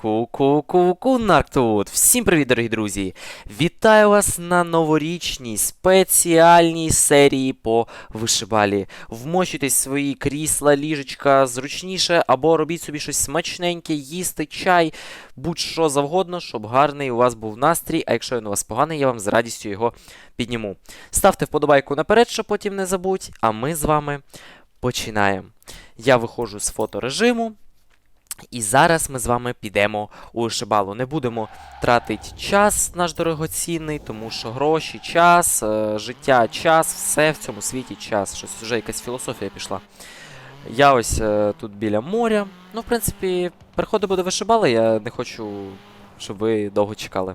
Ку-ку-ку-кунак тут! Всім привіт, дорогі друзі! Вітаю вас на новорічній спеціальній серії по вишибалі. Вмочуйтесь свої крісла, ліжечка зручніше, або робіть собі щось смачненьке, їсти, чай, будь-що завгодно, щоб гарний у вас був настрій, а якщо він у вас поганий, я вам з радістю його підніму. Ставте вподобайку наперед, щоб потім не забудь, а ми з вами починаємо. Я виходжу з фоторежиму. І зараз ми з вами підемо у вишибалу. Не будемо тратити час наш дорогоцінний, тому що гроші, час, е, життя, час, все в цьому світі час. Щось вже якась філософія пішла. Я ось е, тут біля моря. Ну, в принципі, приходимо до вишибали, я не хочу, щоб ви довго чекали.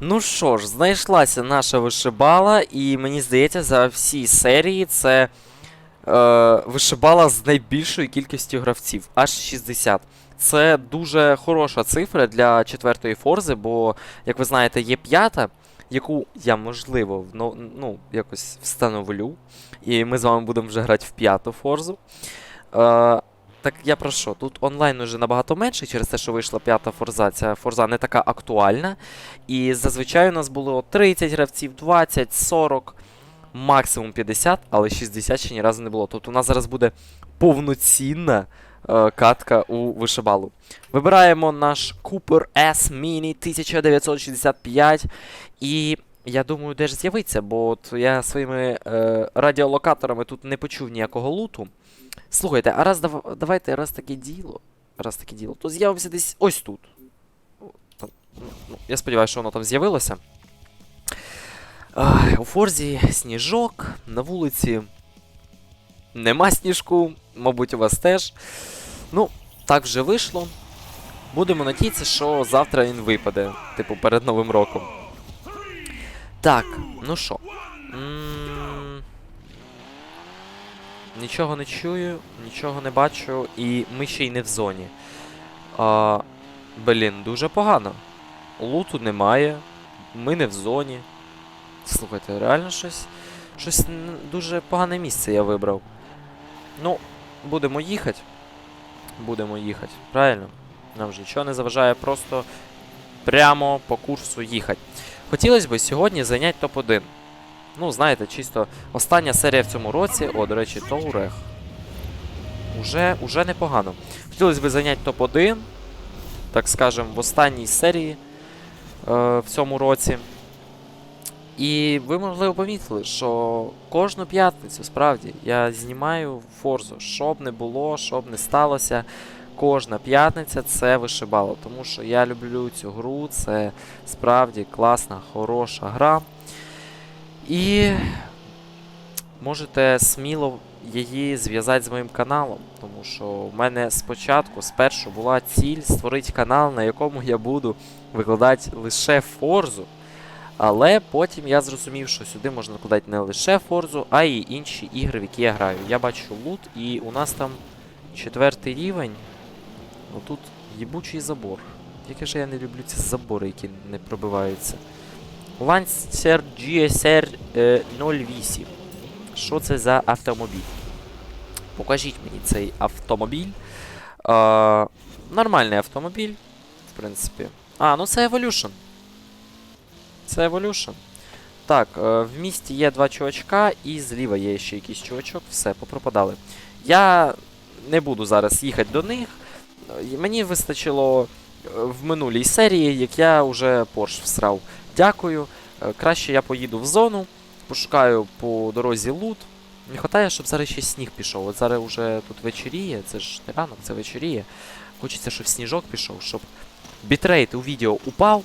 Ну що ж, знайшлася наша вишибала, і мені здається, за всі серії це е, вишибала з найбільшою кількістю гравців, аж 60. Це дуже хороша цифра для четвертої форзи, бо, як ви знаєте, є п'ята, яку я, можливо, ну, якось встановлю. І ми з вами будемо вже грати в п'яту форзу. Е, так я про що? Тут онлайн уже набагато менше через те, що вийшла п'ята форза. Ця форза не така актуальна. І зазвичай у нас було 30 гравців, 20, 40 максимум 50, але 60 ще ні разу не було. Тобто у нас зараз буде повноцінна е, катка у вишибалу. Вибираємо наш Cooper S Mini 1965. І я думаю, де ж з'явиться, бо от я своїми е, радіолокаторами тут не почув ніякого луту. Слухайте, а раз давайте раз таке діло. Раз таке діло, то з'явився десь ось тут. Там, ну, я сподіваюся, що воно там з'явилося. У Форзі сніжок, на вулиці нема сніжку, мабуть, у вас теж. Ну, так вже вийшло. Будемо надіятися, що завтра він випаде, типу, перед Новим роком. Так, ну що. Нічого не чую, нічого не бачу, і ми ще й не в зоні. А, блін, дуже погано. Луту немає, ми не в зоні. Слухайте, реально щось. Щось дуже погане місце я вибрав. Ну, будемо їхати. Будемо їхати, правильно? Нам вже нічого не заважає, просто прямо по курсу їхати. Хотілося б сьогодні зайняти топ-1. Ну, знаєте, чисто остання серія в цьому році. О, до речі, Тоурех. Уже, уже непогано. Хотілося б зайняти топ-1, так скажемо, в останній серії е, в цьому році. І ви, можливо, помітили, що кожну п'ятницю, справді, я знімаю форзу. Що б не було, що б не сталося. Кожна п'ятниця це вишибало. Тому що я люблю цю гру, це справді класна, хороша гра. І можете сміло її зв'язати з моїм каналом. Тому що в мене спочатку, спершу була ціль створити канал, на якому я буду викладати лише форзу. Але потім я зрозумів, що сюди можна накладати не лише Форзу, а й інші ігри, в які я граю. Я бачу лут, і у нас там четвертий рівень. Отут їбучий забор. Яке ж я не люблю ці забори, які не пробиваються. Lancer GSR е, 08. Що це за автомобіль? Покажіть мені цей автомобіль. Е, нормальний автомобіль, в принципі. А, ну це Evolution. Це Evolution. Так, е, в місті є два чувачка, і зліва є ще якийсь чувачок. Все, попропадали. Я не буду зараз їхати до них. Е, Мені вистачило е, в минулій серії, як я вже Порш всрав. Дякую. Краще я поїду в зону, пошукаю по дорозі лут. Не вистачає, щоб зараз ще сніг пішов. От зараз уже тут вечоріє, це ж не ранок, це вечоріє. Хочеться, щоб сніжок пішов, щоб бітрейт у відео упав,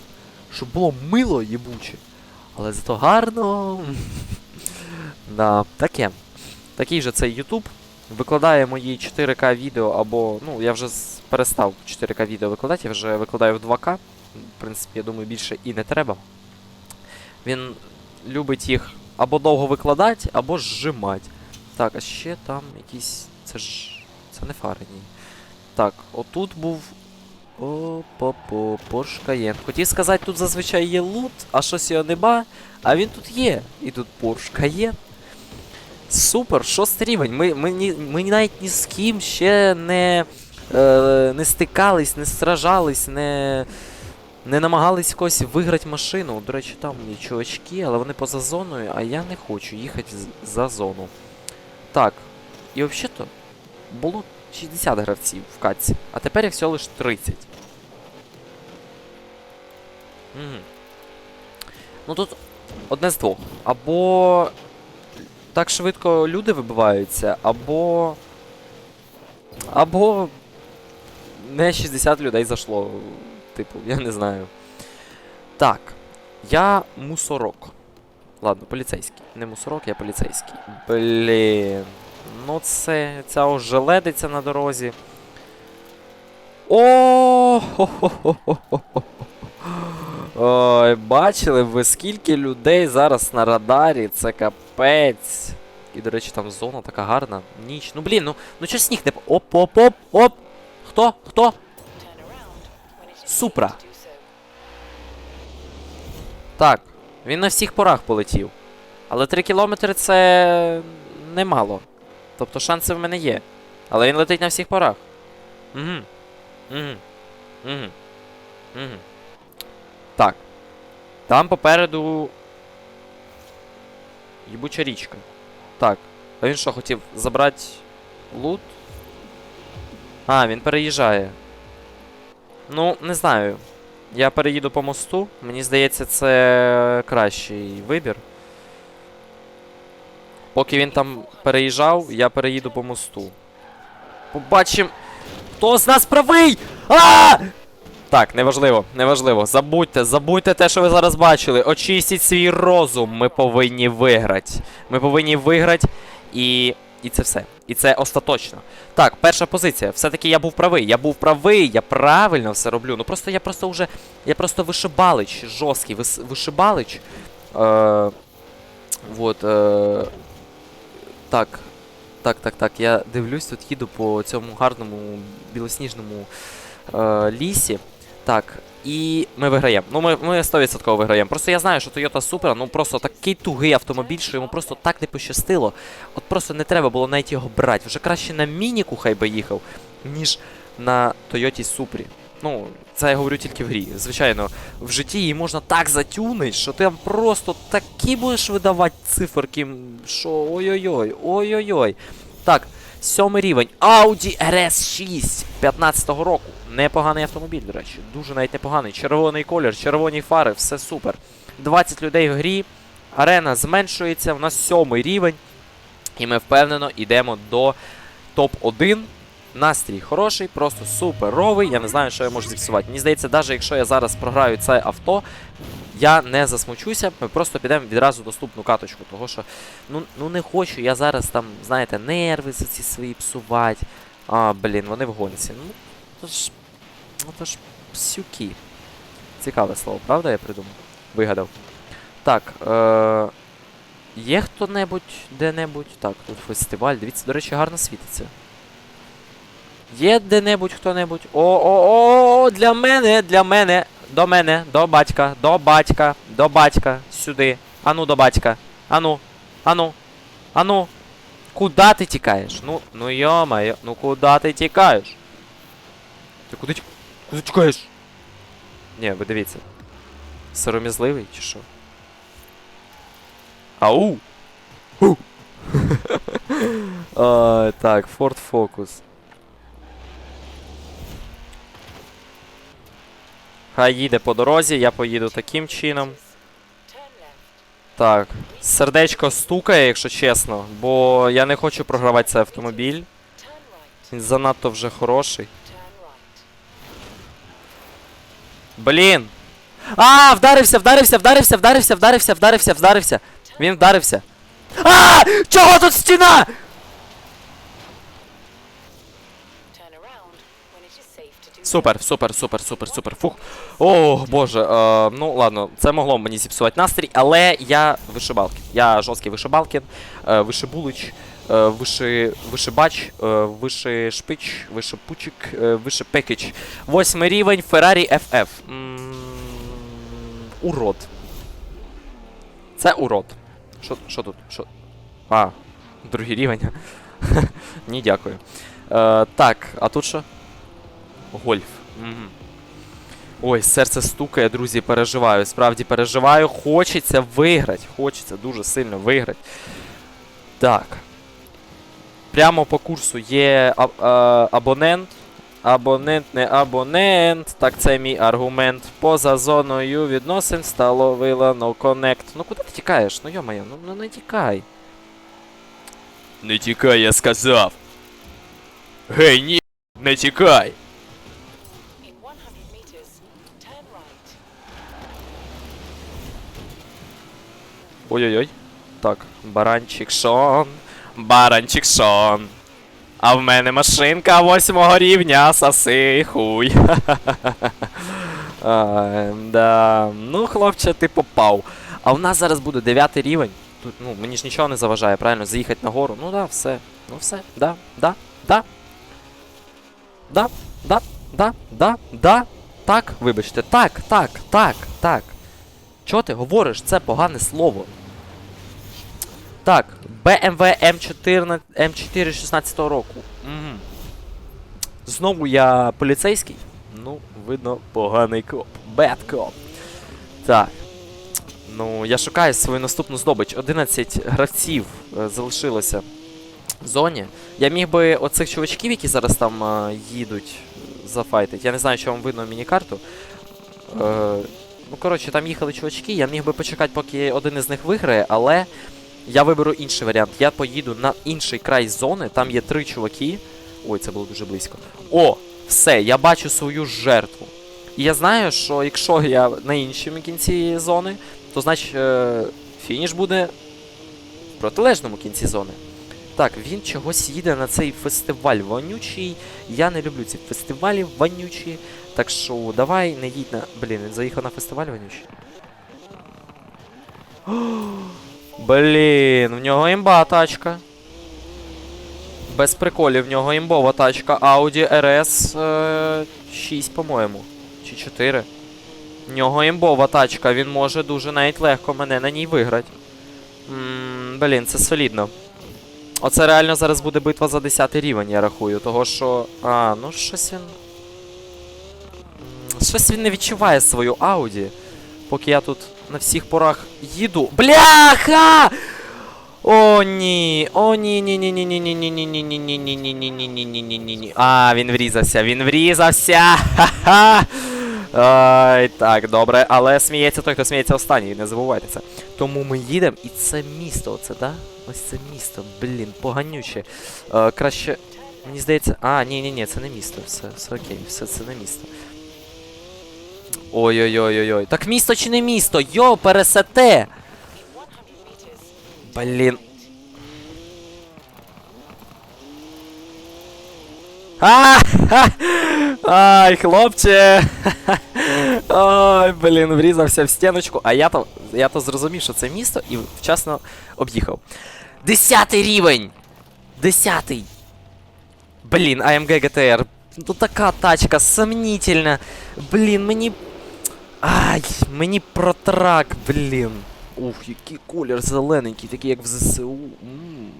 щоб було мило їбуче. Але зато гарно. да, таке. Такий же цей YouTube. Викладає мої 4К відео або. Ну, я вже перестав 4К відео викладати, я вже викладаю в 2К. В принципі, я думаю, більше і не треба. Він любить їх або довго викладати, або зжимати. Так, а ще там якісь. Це ж. Це не фари, ні. Так, отут був о-по-по, Porsche Cayenne. Хотів сказати, тут зазвичай є лут, а щось його нема, а він тут є. І тут Porsche Cayenne. Супер, шостий рівень. Ми, ми, ми навіть ні з ким ще не е, не стикались, не сражались, не, не намагались когось виграти машину. До речі, там є чувачки, але вони поза зоною, а я не хочу їхати за зону. Так, і взагалі-то було 60 гравців в катці, а тепер їх всього лише 30. Угу. Ну тут одне з двох. Або так швидко люди вибиваються, або. Або. Не 60 людей зайшло. Типу, я не знаю. Так. Я мусорок. Ладно, поліцейський. Не мусорок, я поліцейський. Блін. Ну це. Ця ожеледиця на дорозі. О! хо-хо-хо-хо-хо. Ой, бачили ви скільки людей зараз на радарі, це капець. І, до речі, там зона така гарна. Ніч. Ну блін, ну, ну чого сніг не. п- Оп, оп, оп, оп! Хто? Хто? Супра. Так, він на всіх порах полетів. Але 3 кілометри це немало. Тобто шанси в мене є. Але він летить на всіх порах. Угу. Угу. Угу. Угу. Так. Там попереду. Їбуча річка. Так. А він що, хотів забрати лут? А, він переїжджає. Ну, не знаю. Я переїду по мосту. Мені здається, це кращий вибір. Поки він там переїжджав, я переїду по мосту. Побачим. Хто з нас правий? А! Так, неважливо, неважливо. Забудьте, забудьте те, що ви зараз бачили. Очистіть свій розум. Ми повинні виграти. Ми повинні виграти і. І це все. І це остаточно. Так, перша позиція. Все-таки я був правий. Я був правий, я правильно все роблю. Ну просто я просто вже. Я просто вишибалич, жорсткий вис, вишибалич. Е, вот. Е, так. Так, так, так. Я дивлюсь, тут їду по цьому гарному білосніжному е, лісі. Так, і ми виграємо. Ну, ми, ми 100% виграємо. Просто я знаю, що Toyota Supra, ну просто такий тугий автомобіль, що йому просто так не пощастило. От просто не треба було навіть його брати. Вже краще на мініку хай би їхав, ніж на Toyota Supra. Ну, це я говорю тільки в грі. Звичайно, в житті її можна так затюнити, що ти просто такі будеш видавати циферки, що ой-ой-ой, ой-ой-ой. Так, сьомий рівень. Audi RS6 15-го року. Непоганий автомобіль, до речі. Дуже навіть непоганий. Червоний колір, червоні фари, все супер. 20 людей в грі. Арена зменшується. У нас сьомий рівень. І ми впевнено йдемо до топ-1. Настрій хороший, просто суперовий. Я не знаю, що я можу зіпсувати. Мені здається, навіть якщо я зараз програю це авто, я не засмучуся, ми просто підемо відразу доступну каточку. Того що ну, ну не хочу я зараз там, знаєте, нерви ці свої псувати. А, блін, вони в гонці. Ну, то ж. Ну то ж псюки. Цікаве слово, правда, я придумав? Вигадав. Так, е- є хто-небудь де-небудь? Так, тут фестиваль. Дивіться, до речі, гарно світиться. Є де-небудь хто-небудь? О-о-о, для мене, для мене, до мене, до батька, до батька, до батька, сюди. Ану, до батька. Ану, ану, ану. Куда ти тікаєш? Ну, ну йо-моє, ну куда ти тікаєш? Ти куди, ті- тікаєш? Ні, ви дивіться. Сором'язливий чи що? Ау! Ху! А, Так, Ford Focus. Хай їде по дорозі, я поїду таким чином. Так, сердечко стукає, якщо чесно, бо я не хочу програвати цей автомобіль. Він занадто вже хороший. Блін! А, вдарився, вдарився, вдарився, вдарився, вдарився, вдарився, вдарився. Він вдарився. А! Чого тут стіна? Супер, супер, супер, супер, супер. Фух. О, боже. Е, ну ладно, це могло мені зіпсувати настрій, але я вишибалкін. Я жорсткий вишибалкін, е, вишибулич, е, виши, вишибач, е, вишишпич, вишипучик, е, вишипекич. Восьмий рівень Ferrari FF. Урод. Це урод. Що, що тут? Що? А, другий рівень. Ні, дякую. Е, так, а тут що? Гольф. Угу. Ой, серце стукає, друзі, переживаю. Справді переживаю. Хочеться виграти. Хочеться дуже сильно виграти. Так. Прямо по курсу є а, а, абонент. Абонент, не абонент. Так, це мій аргумент. Поза зоною відносин стало вилано коннект. Ну куди ти тікаєш? Ну йомає, ну, ну не тікай. Не тікай, я сказав. Гей, ні, не тікай. 100 meters. Ой-ой-ой. Так, баранчик Шон. Баранчик Шон. А в мене машинка восьмого рівня, соси хуй. а, да. Ну, хлопче, ти попав. А в нас зараз буде дев'ятий рівень. Тут, ну, мені ж нічого не заважає, правильно, заїхати на гору. Ну да, все. Ну все, да, да, да. Да, да, да, да, да. Так, вибачте, так, так, так, так. Чого ти говориш? Це погане слово. Так, BMW M14, M4 16 року. Угу. Знову я поліцейський. Ну, видно, поганий коп. Bad коп. Так. Ну, я шукаю свою наступну здобич. 11 гравців е, залишилося в зоні. Я міг би оцих чувачків, які зараз там е, їдуть, зафайтить. Я не знаю, чи вам видно міні-карту. Е, ну, коротше, там їхали чувачки, я міг би почекати, поки один із них виграє, але я виберу інший варіант. Я поїду на інший край зони, там є три чуваки. Ой, це було дуже близько. О, все, я бачу свою жертву. І я знаю, що якщо я на іншому кінці зони, то значить е, фініш буде в протилежному кінці зони. Так, він чогось їде на цей фестиваль вонючий. Я не люблю ці фестивалі вонючі. Так що давай не їдь на. Блін, заїхав на фестиваль вонючий. Блін, в нього імба тачка. Без приколів, в нього імбова тачка. Audi RS е, 6, по-моєму. Чи 4. В нього імбова тачка, він може дуже навіть легко мене на ній виграти. Блін, це солідно. Оце реально зараз буде битва за 10 рівень, я рахую. Того що. А, ну щось він. Щось він не відчуває свою Ауді. Поки я тут на всіх порах їду. Бляха! О, ні. О, ні, ні, ні, ні, ні, ні, ні, ні, ні, ні, ні, ні, ні, ні, ні, ні, ні, ні, ні. А, він врізався, він врізався. Ха-ха. Ай, так, добре, але сміється той, хто сміється останній, не забувайте це. Тому ми їдемо, і це місто, оце, да? Ось це місто, блін, поганюче. Е, краще. Мені здається. А, ні, ні, ні, це не місто. Все, все окей, все це не місто. Ой-ой-ой-ой-ой. Так місто чи не місто? Йо, пересете! In 100 meters, Блін. А! ха! Ай, хлопче! Ой, блін, врізався в стіночку, а я то, я то зрозумів, що це місто і вчасно об'їхав. Десятий рівень! Десятий! Блін, AMG GTR. Ну така тачка, сомнительна. Блін, мені. Ай, мені протрак, блін. Ух, який колір зелененький, такий як в ЗСУ. Ммм.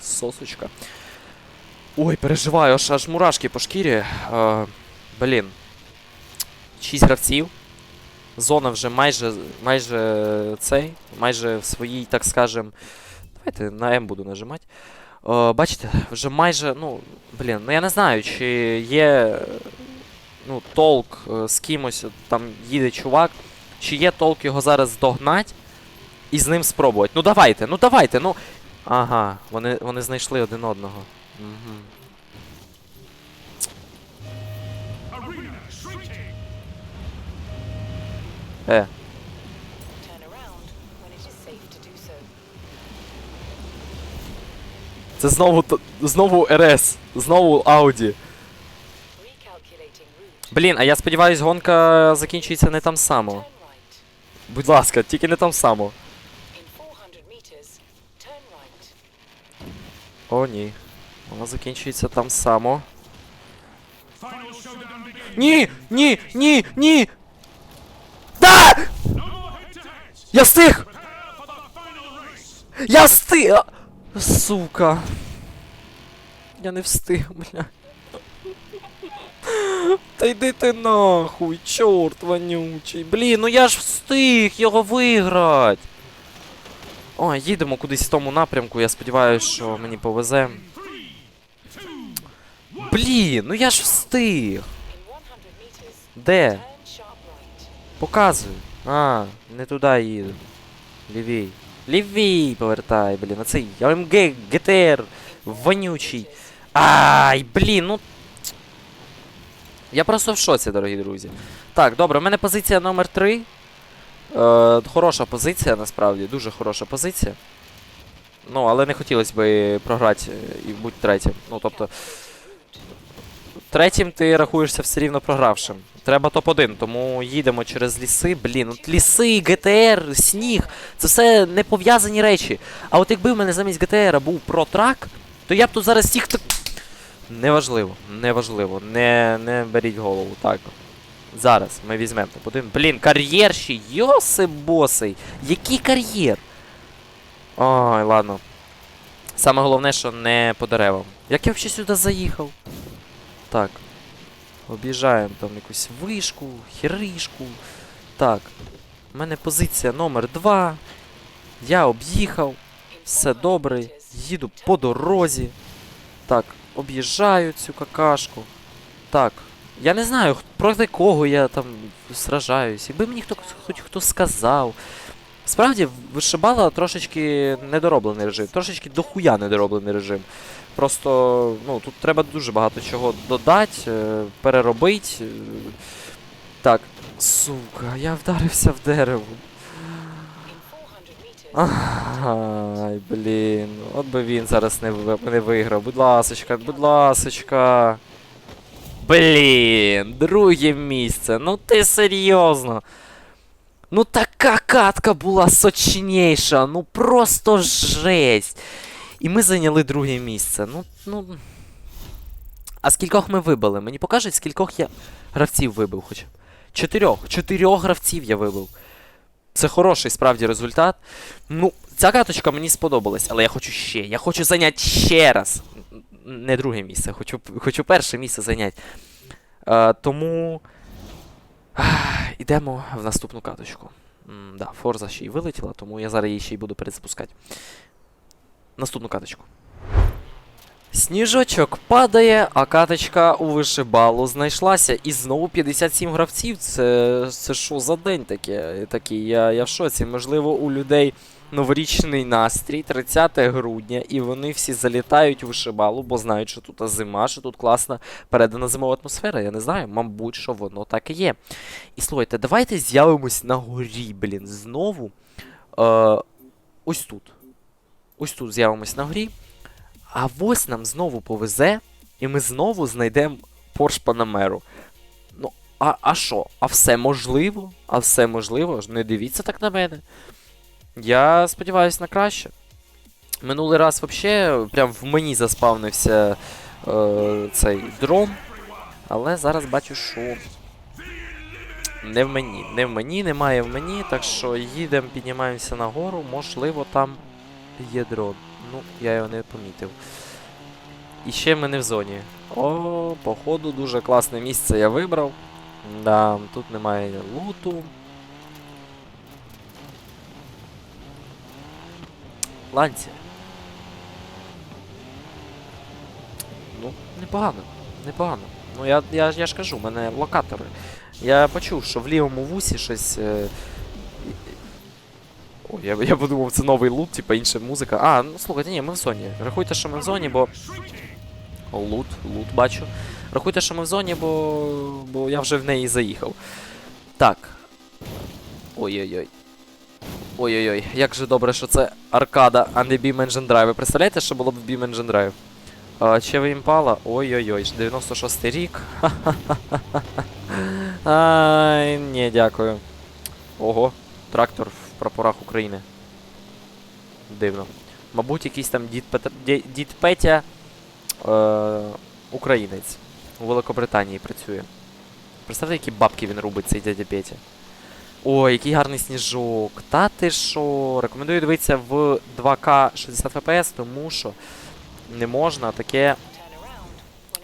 Сосочка. Ой, переживаю, аж, аж мурашки по шкірі. Е, блін. Шість гравців. Зона вже майже майже цей, майже в своїй, так скажем. Давайте на М буду нажимати. Е, бачите, вже майже, ну, блін, ну я не знаю, чи є ну, толк е, з кимось, там їде чувак, чи є толк його зараз догнать і з ним спробувати. Ну давайте, ну давайте, ну. Ага, вони, вони знайшли один одного. Угу. Е, це знову знову РС, знову Ауді. Блін, а я сподіваюсь, гонка закінчується не там само. Будь ласка, тільки не там само. In 400 meters, turn right. О, ні. Вона закінчується там само. Ні! Ні! Ні! Ні! Да! Я встиг! Я встиг! Сука. Я не встиг, бля. Та йди ти нахуй, чорт вонючий. Блін, ну я ж встиг його виграти. Ой, їдемо кудись в тому напрямку, я сподіваюся, що мені повезе. Блін, ну я ж встиг. In 100 meters, Де? Показуй. А, не туди їду. Лівій. Лівій повертай, блін. А цей АМГ ГТР вонючий. Ай, блін, ну. Я просто в шоці, дорогі друзі. Так, добре, в мене позиція номер 3. Е, хороша позиція, насправді, дуже хороша позиція. Ну, але не хотілося б програти е, і бути третім. Ну, тобто. Третім ти рахуєшся все рівно програвшим. Треба топ-1, тому їдемо через ліси. Блін, от ліси, ГТР, сніг. Це все не пов'язані речі. А от якби в мене замість ГТР був протрак, то я б тут зараз всіх так. Неважливо, неважливо. Не, не беріть голову. Так. Зараз ми візьмемо топ-1. Блін, кар'єр ще. Йоси босий. Який кар'єр? Ой, ладно. Саме головне, що не по деревам. Як я взагалі сюди заїхав? Так. Об'їжджаємо там якусь вишку, хіришку. Так. У мене позиція номер 2. Я об'їхав. Все добре. Їду по дорозі. Так, об'їжджаю цю какашку. Так. Я не знаю, проти кого я там сражаюсь. Якби мені хто хоч хто сказав. Справді, вишибала трошечки недороблений режим, трошечки дохуя недороблений режим. Просто ну, тут треба дуже багато чого додати, е, переробити. Так, сука, я вдарився в дерево. In 400 meters, Ай, блін. От би він зараз не, не виграв. Будь ласочка, будь ласочка. Блін, друге місце. Ну ти серйозно. Ну така катка була сочніша, ну просто жесть. І ми зайняли друге місце. Ну, ну. А скількох ми вибили? Мені покажуть, скількох я гравців вибив хоча б. Чотирьох. Чотирьох гравців я вибив. Це хороший справді результат. Ну, ця каточка мені сподобалась, але я хочу ще. Я хочу зайняти ще раз. Не друге місце, хочу, хочу перше місце зайняти. Е, тому. ах, Ідемо в наступну каточку. Да, Форза ще й вилетіла, тому я зараз її ще й буду перезапускати. Наступну каточку. Сніжочок падає, а каточка у вишибалу знайшлася. І знову 57 гравців. Це, це що за день таке? Такий, я, я в шоці. Можливо, у людей новорічний настрій, 30 грудня, і вони всі залітають у вишибалу, бо знають, що тут зима, що тут класна передана зимова атмосфера. Я не знаю, мабуть, що воно так і є. І слухайте, давайте з'явимось на горі, блін, знову. Е, ось тут. Ось тут з'явимось на горі. А ось нам знову повезе, і ми знову знайдемо Porsche Panamera. Ну, а, а що? А все можливо? А все можливо? Не дивіться так на мене. Я сподіваюся на краще. Минулий раз взагалі прям в мені заспавнився е, цей дрон. Але зараз бачу, що не в мені. Не в мені, немає в мені, так що їдемо, піднімаємося нагору, можливо, там є дрон. Ну, я його не помітив. І ще ми не в зоні. О, походу, дуже класне місце я вибрав. Да, тут немає луту. Ланці. Ну, непогано. Непогано. Ну я, я, я ж кажу, в мене локатори. Я почув, що в лівому вусі щось. Е... О, я, я подумав, це новий лут, типа інша музика. А, ну слухайте, ні, ми в зоні. Рахуйте, що ми в зоні, бо. Лут, лут бачу. Рахуйте, що ми в зоні, бо. бо я вже в неї заїхав. Так. Ой-ой-ой. Ой-ой-ой, як же добре, що це аркада, а не Beam Engine Drive. Ви представляєте, що було б в Beam Engine Drive? А, Чеви імпала? Ой-ой-ой, 96 й рік. Ай, ні, дякую. Ого, трактор прапорах України. Дивно. Мабуть, якийсь там дід, Петр... дід Петя е... українець. У Великобританії працює. Представте, які бабки він робить, цей дядя Петя. Ой, який гарний сніжок. Та ти що? Рекомендую дивитися в 2К 60 FPS, тому що не можна таке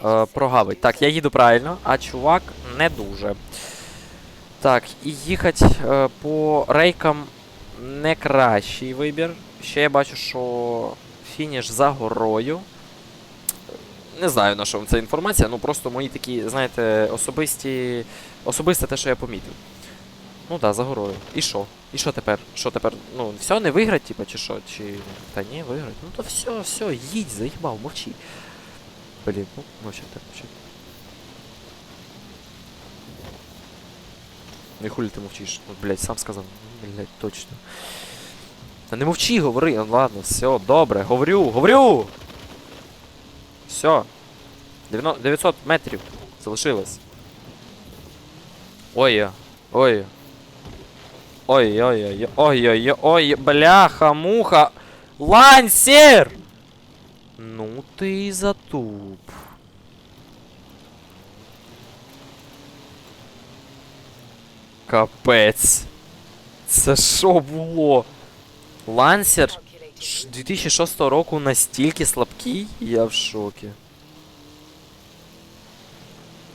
е, прогавить. Так, я їду правильно, а чувак не дуже. Так, і їхати е, по рейкам не кращий вибір. Ще я бачу, що фініш за горою. Не знаю, на що вам ця інформація, ну просто мої такі, знаєте, особисті. Особисте те, що я помітив. Ну так, за горою. І що? І що тепер? Що тепер? Ну, все, не виграть, типа, чи що? Чи. Та ні, виграть. Ну то все, все, їдь, заїбав, мовчи. Блін, ну, мовчати, мовчати. Не хулі ти мовчиш. Ну, блядь, сам сказав. Блядь, точно. Та не мовчи, говори. Ну, ладно, все, добре, говорю, говорю! Все. 900 метрів залишилось. Ой, ой. Ой, ой, ой, ой, ой, ой, бляха, муха. Лансер! Ну ти і затуп. Капець. Це що було? Лансер 2006 року настільки слабкий, я в шокі.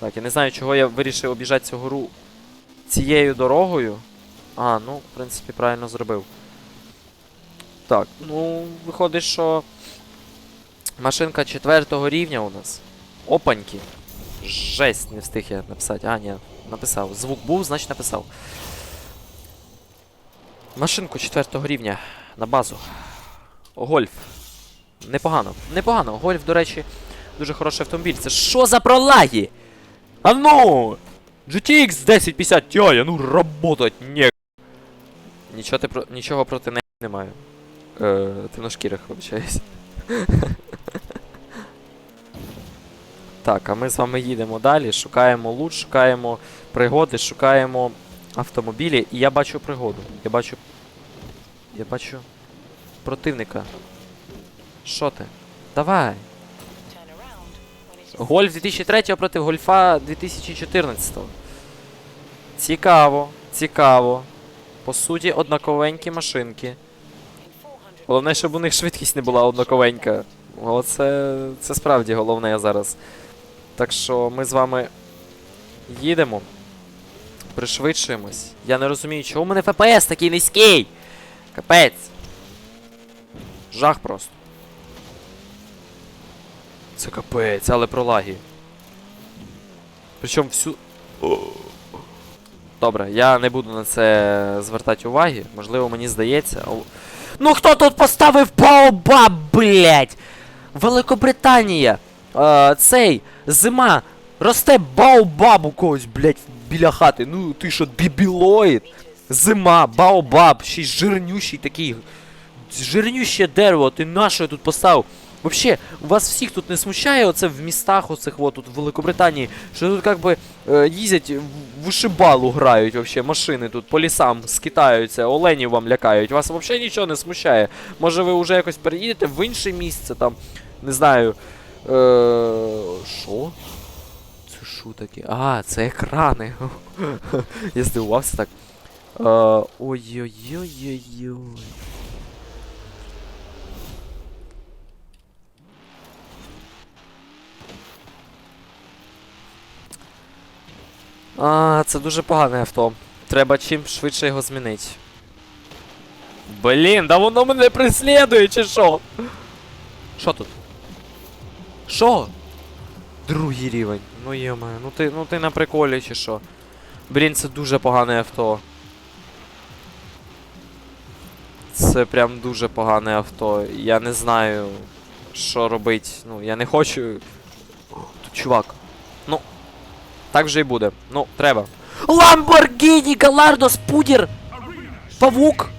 Так, я не знаю, чого я вирішив обіжати цю гору цією дорогою. А, ну, в принципі, правильно зробив. Так, ну, виходить, що машинка четвертого рівня у нас. Опаньки. Жесть, не встиг я написати. А, ні, написав. Звук був, значить написав. Машинку четвертого рівня на базу. Гольф. Непогано. Непогано. Гольф, до речі, дуже хороший автомобіль. Це що за пролаги? А ну! GTX 1050 Ti, ну работать не. Нічого, ти про... Нічого проти не маю. Е, темношкірих, вибачаюсь. так, а ми з вами їдемо далі, шукаємо лут, шукаємо пригоди, шукаємо автомобілі. І я бачу пригоду. Я бачу. Я бачу противника. Що ти? Давай. Гольф 2003 проти Гольфа 2014. Цікаво, цікаво. По суті, однаковенькі машинки. Головне, щоб у них швидкість не була однаковенька. Оце це справді головне зараз. Так що ми з вами їдемо. Пришвидшуємось. Я не розумію, чого у мене ФПС такий низький. Капець. Жах просто. Це капець, але про лаги. Причому всю. Добре, я не буду на це звертати уваги. Можливо, мені здається. Ну хто тут поставив Баобаб, блять? Великобританія. Е, цей зима. Росте Баобаб у когось, блять, біля хати. Ну ти що, бібілоїд? Зима, Баобаб, ще й жирнющий такий. Жирнюще дерево, ти на що я тут поставив? Вообще, у вас всіх тут не смущає оце в містах оцих от тут в Великобританії, що тут как би е, їздять в вишибалу грають вообще, машини тут по лісам скитаються, оленів вам лякають. Вас вообще нічого не смущає. Може ви вже якось переїдете в інше місце там, не знаю. Е? Що таке? А, це екрани. Я здивувався так. Ой-ой-ой-ой-ой. А, це дуже погане авто. Треба чим швидше його змінити. Блін, да воно мене преслідує, чи що? Що тут? Що? Другий рівень. Ну йома, ну ти, ну ти на приколі чи що? Блін, це дуже погане авто. Це прям дуже погане авто. Я не знаю, що робити. Ну, я не хочу. Тут чувак. Ну. Так вже і буде. Ну, треба. Ламборгіні Галардо Спудір! Павук!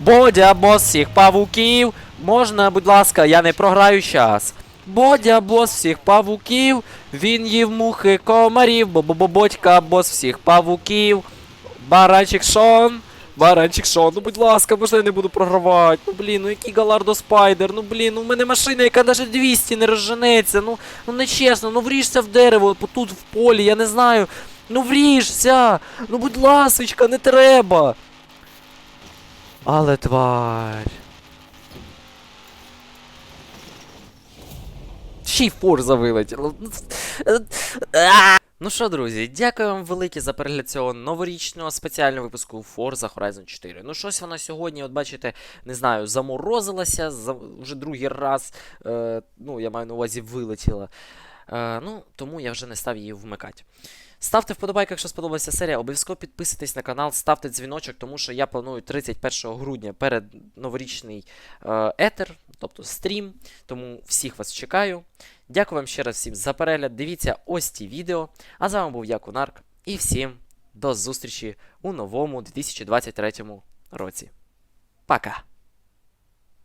Бодя, бос всіх павуків! Можна, будь ласка, я не програю щас. Бодя, бос всіх павуків, він їв мухи комарів, бо-бо-бо-бодька, бос всіх павуків. Баранчик Шон, баранчик Шон, ну будь ласка, можна я не буду програвати. Ну блін, ну який Галардо Спайдер, ну блін, ну в мене машина, яка навіть 200 не розженеться, ну, ну не чесно, ну вріжся в дерево, тут в полі, я не знаю. Ну вріжся! Ну будь ласочка, не треба. Але тварь. Ще й форза вилетіло. Ну що, друзі, дякую вам велике за перегляд цього новорічного спеціального випуску Forza Horizon 4. Ну, щось вона сьогодні, от бачите, не знаю, заморозилася за, вже другий раз. Е, ну, я маю на увазі вилетіла. Е, ну, тому я вже не став її вмикати. Ставте вподобайки, якщо сподобалася серія. Обов'язково підписуйтесь на канал, ставте дзвіночок, тому що я планую 31 грудня перед новорічний е, етер, тобто стрім. Тому всіх вас чекаю. Дякую вам ще раз всім за перегляд. Дивіться ось ті відео. А з вами був я, Кунарк, і всім до зустрічі у новому 2023 році. Пока!